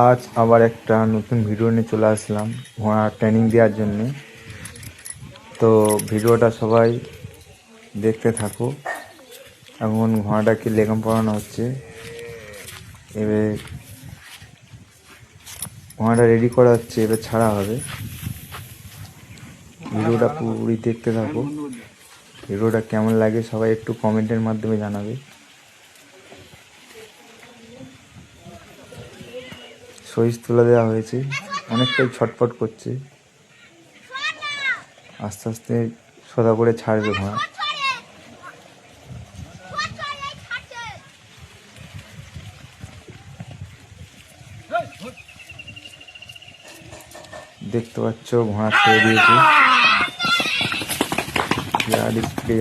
আজ আবার একটা নতুন ভিডিও নিয়ে চলে আসলাম ঘোড়া ট্রেনিং দেওয়ার জন্যে। তো ভিডিওটা সবাই দেখতে থাকো। এখন ঘোড়াটাকে লেগাম পড়ানো হচ্ছে? এবার ঘোড়াটা রেডি করা হচ্ছে, এবার ছাড়া হবে। ভিডিওটা পুরোপুরি দেখতে থাকো। ভিডিওটা কেমন লাগে সবাই একটু কমেন্টের মাধ্যমে জানাবে। সইজ তুলে দেওয়া হয়েছে। অনেকটাই ছটফট করছে। আস্তে আস্তে সোজা করে ছাড়বে ঘোড়া। দেখতে পাচ্ছ, ঘোড়া ছেড়ে দিয়েছে।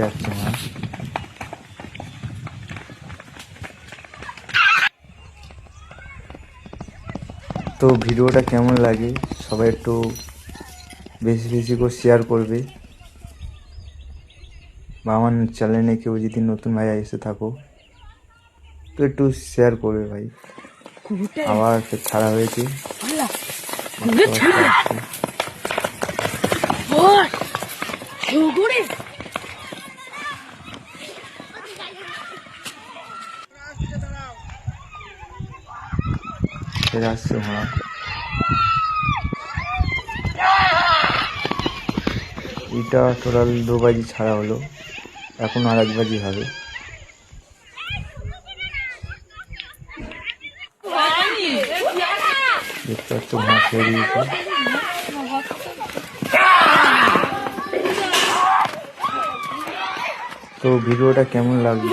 যাচ্ছে ঘোড়া তো ভিডিওটা কেমন লাগে সবাই একটু বেশি বেশি করে শেয়ার করবে। বা আমার চ্যানেলে কেউ যদি নতুন ভাই এসে থাকো তো একটু শেয়ার করবে ভাই। আবার ছাড়া হয়েছে। আসছে ঘোড়া এটা টোটাল দু বাজি ছাড়া হলো। এখন আর এক বাজি হবে। দেখতে তো ভিডিওটা কেমন লাগল?